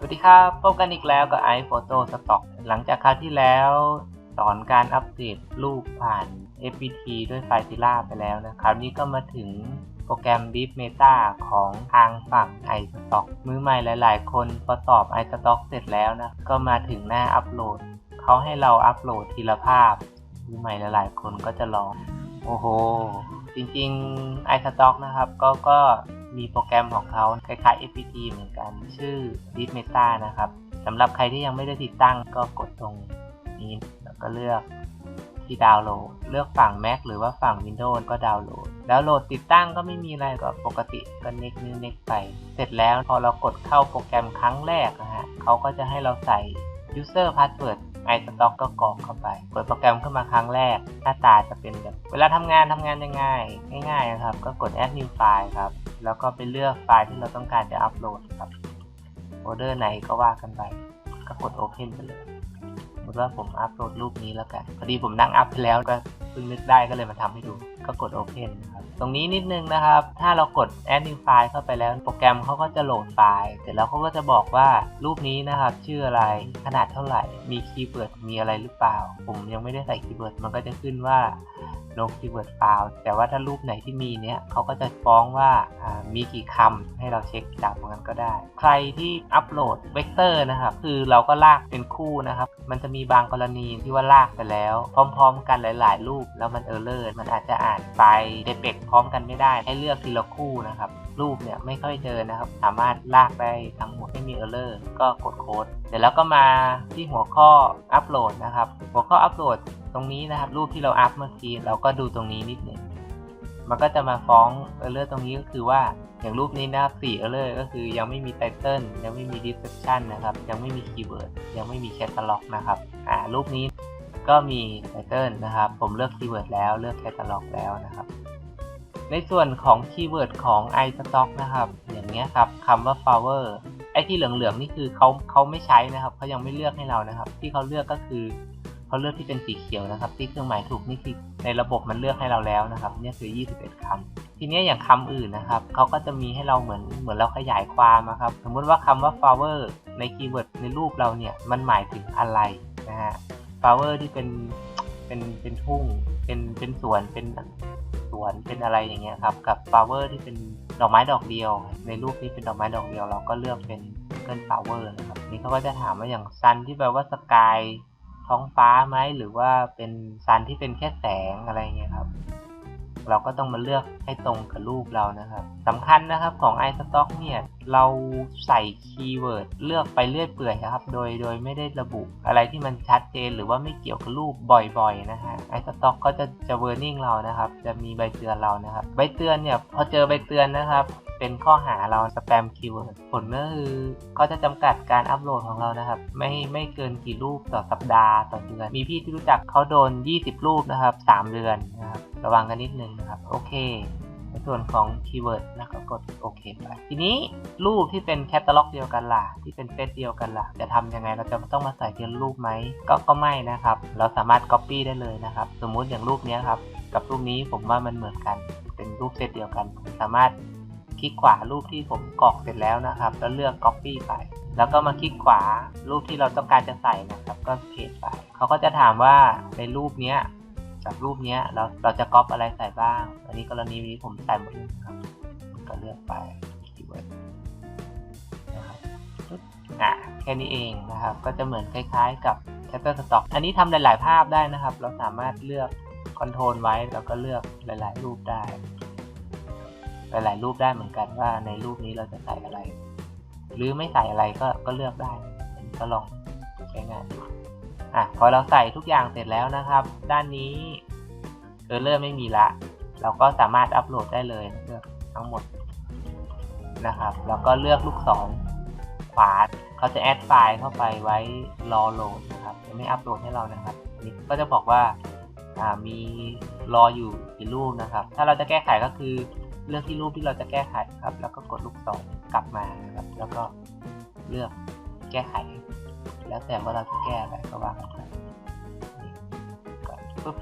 สวัสดีครับพบกันอีกแล้วกับ iPhoto Stock หลังจากคราวที่แล้วสอนการอัปเดตรูปผ่าน FPT ด้วย Filezilla ไปแล้วนะคราวนี้ก็มาถึงโปรแกรม Deep Meta ของทางฝั่ง iStock มือใหม่หลาย ๆ คนพอตอบ iStock เสร็จแล้วนะ ก็มาถึงหน้าอัปโหลด เขาให้เราอัปโหลดทีละภาพ มือใหม่หลาย ๆ คนก็จะลอง โอ้โห จริง ๆ iStock นะครับ ก็ก็ มีโปรแกรมของเขาคล้ายๆ FPT เหมือนกันชื่อ Deep Meta นะครับสำหรับใครที่ยังไม่ได้ติดตั้งก็กดตรงนี้แล้วก็เลือกที่ดาวน์โหลด เลือกฝั่ง Mac หรือว่าฝั่ง Windows ก็ดาวน์โหลด แล้วโหลดติดตั้งก็ไม่มีอะไรก็ปกติก็เน็กนิ้วเน็กไป เสร็จแล้วพอเรากดเข้าโปรแกรมครั้งแรกนะฮะเขาก็จะให้เราใส่ user password iStock ก็กรอกเข้าไป เปิดโปรแกรมขึ้นมาครั้งแรก หน้าตาจะเป็นแบบ เวลาทำงานทำงานยังไงง่ายๆนะครับ ก็กด add new file ครับ แล้วก็ไปเลือกไฟล์ที่เราต้องการจะอัปโหลดครับ โฟลเดอร์ไหนก็ว่ากันไป ก็กด open ไปเลยสมมติว่าผมอัปโหลดรูปนี้แล้วกัน พอดีผมนั่งอัพไปแล้วก็เพิ่งนึกได้ก็เลยมาทำให้ดู ก็กด open นะครับ ตรงนี้นิดนึงนะครับ ถ้าเรากด add new file เข้าไปแล้ว โปรแกรมเขาก็จะโหลดไฟล์ เสร็จแล้วเขาก็จะบอกว่ารูปนี้นะครับ ชื่ออะไร ขนาดเท่าไหร่ มีคีย์เวิร์ด มีอะไรหรือเปล่า ผมยังไม่ได้ใส่คีย์เวิร์ด มันก็จะขึ้นว่า no keyword file แต่ว่าถ้ารูปไหนที่มีเนี้ยเขาก็จะฟ้องว่าอ่ามีกี่คำให้เราเช็คจากตรงนั้นก็ได้ ใครที่อัปโหลดเวกเตอร์นะครับ คือเราก็ลากเป็นคู่นะครับ มันจะมีบางกรณีที่ว่าลากไปแล้ว พร้อม ๆ กันหลาย ๆ รูปแล้วมันเออร์เลอร์มันอาจจะอ่านไฟล์เดเปกพร้อมกันไม่ได้ ให้เลือกทีละคู่นะครับ รูปเนี่ยไม่ค่อยเจอนะครับ สามารถลากได้ทั้งหมดไม่มีเออร์เลอร์ ก็กดโค้ด เสร็จแล้วก็มาที่หัวข้ออัปโหลดนะครับ หัวข้ออัปโหลดตรงนี้นะครับ รูปที่เราอัพเมื่อกี้เราก็ดูตรงนี้นิดหนึ่งมันก็จะมาฟ้องเออร์เลอร์ตรงนี้ก็คือว่าอย่างรูปนี้นะครับ4เออร์เลอร์ก็คือยังไม่มีไตเติลยังไม่มี description นะครับ ยังไม่มีคีย์เวิร์ดยังไม่มีแคตตาล็อกนะครับ อ่ารูปนี้ ก็มีไตเติลนะครับ ผมเลือกคีย์เวิร์ดแล้วเลือกแคตตาล็อกแล้วนะครับ ในส่วนของคีย์เวิร์ดของ iStock นะครับ อย่างเงี้ยครับคำว่า flower ไอ้ที่เหลืองๆนี่คือเขาเขาไม่ใช้นะครับเขายังไม่เลือกให้เรานะครับ ที่เขาเลือกก็คือเขาเลือกที่เป็นสีเขียวนะครับ ที่เครื่องหมายถูกนี่คือในระบบมันเลือกให้เราแล้วนะครับนี่คือ 21คำทีเนี้ยอย่างคำอื่นนะครับเขาก็จะมีให้เราเหมือนเหมือนเราขยายความนะครับ สมมุติว่าคำว่า flower ในคีย์เวิร์ดในรูปเราเนี่ยมันหมายถึงอะไรนะฮะ ฟลาเวอร์ที่เป็นเป็นเป็นทุ่งเป็นเป็นสวนเป็นสวนเป็นอะไรอย่างเงี้ยครับ กับฟลาเวอร์ที่เป็นดอกไม้ดอกเดียว ในรูปนี้เป็นดอกไม้ดอกเดียว เราก็เลือกเป็นเกิลฟลาเวอร์นะครับนี่เขาก็จะถามว่าอย่างซันที่แปลว่าสกายท้องฟ้าไหมหรือว่าเป็นซันที่เป็นแค่แสงอะไรเงี้ยครับ เราก็ต้องมาเลือกให้ตรงกับรูปเรานะครับสำคัญนะครับของ iStock เนี่ยเราใส่คีย์เวิร์ดเลือกไปเลื่อยเปื่อยนะครับ โดยโดยไม่ได้ระบุอะไรที่มันชัดเจนหรือว่าไม่เกี่ยวกับรูปบ่อยๆนะฮะ iStock ก็จะจะเวอร์นิ่งเรานะครับ จะมีใบเตือนเรานะครับ ใบเตือนเนี่ยพอเจอใบเตือนนะครับ เป็นข้อหาเราสแปมคีย์เวิร์ดผลก็คือเขาจะจำกัดการอัปโหลดของเรานะครับ ไม่ไม่เกินกี่รูปต่อสัปดาห์ต่อเดือน มีพี่ที่รู้จักเขาโดน 20 รูปนะครับ 3 เดือนนะครับระวังกันนิดนึงนะครับ โอเคในส่วนของคีย์เวิร์ดนะก็กดโอเคไป ทีนี้รูปที่เป็นแคตตาล็อกเดียวกันล่ะ ที่เป็นเซตเดียวกันล่ะ จะทำยังไงเราจะต้องมาใส่ทีละรูปไหม ก็ก็ไม่นะครับ เราสามารถ Copy ได้เลยนะครับ สมมุติอย่างรูปนี้ครับ กับรูปนี้ผมว่ามันเหมือนกัน เป็นรูปเซตเดียวกันผมสามารถ คลิกขวารูปที่ผมกรอกเสร็จแล้วนะครับ แล้วเลือก Copy ไป แล้วก็มาคลิกขวารูปที่เราต้องการจะใส่นะครับ ก็เพจไปเขาก็จะถามว่าในรูปเนี้ยกับรูปเนี้ยเราเราจะก๊อปอะไรใส่บ้าง อันนี้กรณีนี้ผมใส่หมดเลยครับ ก็เลือกไปคีย์เวิร์ดนะครับอะแค่นี้เองนะครับ ก็จะเหมือนคล้ายๆ กับ Shutterstock อันนี้ทำหลาย ๆ ภาพได้นะครับ เราสามารถเลือกคอนโทรลไว้แล้วก็เลือกหลาย ๆ รูปได้ หลายๆรูปได้เหมือนกันว่าในรูปนี้เราจะใส่อะไร หรือไม่ใส่อะไรก็ก็เลือกได้อันนี้ก็ลองใช้งานดูอะพอเราใส่ทุกอย่างเสร็จแล้วนะครับ ด้านนี้เออร์เลอร์ไม่มีละ เราก็สามารถอัปโหลดได้เลยเลือกทั้งหมดนะครับ แล้วก็เลือกลูกศรขวาเขาจะแอดไฟล์เข้าไปไว้รอโหลดนะครับจะไม่อัปโหลดให้เรานะครับนี่ก็จะบอกว่ามีรออยู่กี่รูปนะครับ ถ้าเราจะแก้ไขก็คือ เลือกที่รูปที่เราจะแก้ไขครับ แล้วก็กดลูกศรกลับมาครับ แล้วก็เลือกแก้ไข แล้วแต่ว่าเราจะแก้อะไรก็ว่ากันไปนี่ก็ปึ๊บ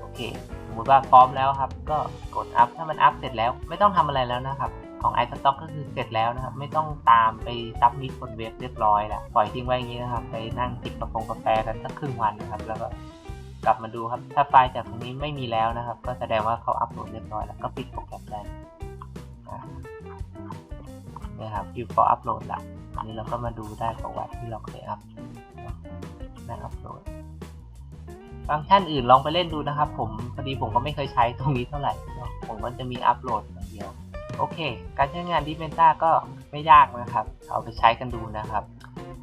โอเคสมมติว่าพร้อมแล้วครับ ก็กดอัพถ้ามันอัพเสร็จแล้ว ไม่ต้องทำอะไรแล้วนะครับ ของ iStock ก็คือเสร็จแล้วนะครับ ไม่ต้องตามไปซับมิดบนเว็บเรียบร้อยแล้วปล่อยทิ้งไว้อย่างนี้นะครับ ไปนั่งติดกระโปรงกาแฟกันสักครึ่งวันนะครับ แล้วก็ กลับมาดูครับ ถ้าไฟล์จากตรงนี้ไม่มีแล้วนะครับ ก็แสดงว่าเขาอัปโหลดเรียบร้อยแล้วก็ปิดโปรแกรมได้อะครับ view for upload ละอันนี้เราก็มาดูได้ประวัติที่เราเคยอัพได้อัปโหลดฟังก์ชันอื่นลองไปเล่นดูนะครับ ผมพอดีผมก็ไม่เคยใช้ตรงนี้เท่าไหร่เนอะผมก็จะมีอัปโหลดอย่างเดียว โอเค การใช้งานดิเ e นต้าก็ไม่ยากนะครับ เอาไปใช้กันดูนะครับ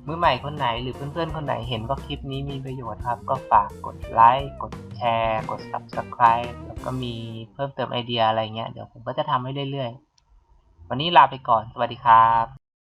มือใหม่คนไหนหรือเพื่อนๆ คนไหนเห็นว่าคลิปนี้มีประโยชน์ครับ ก็ฝากกดไลค์กดแชร์ กด Subscribe แล้วก็มีเพิ่มเติมไอเดียอะไรเงี้ย เดี๋ยวผมก็จะทำให้เรื่อยๆ วันนี้ลาไปก่อน สวัสดีครับ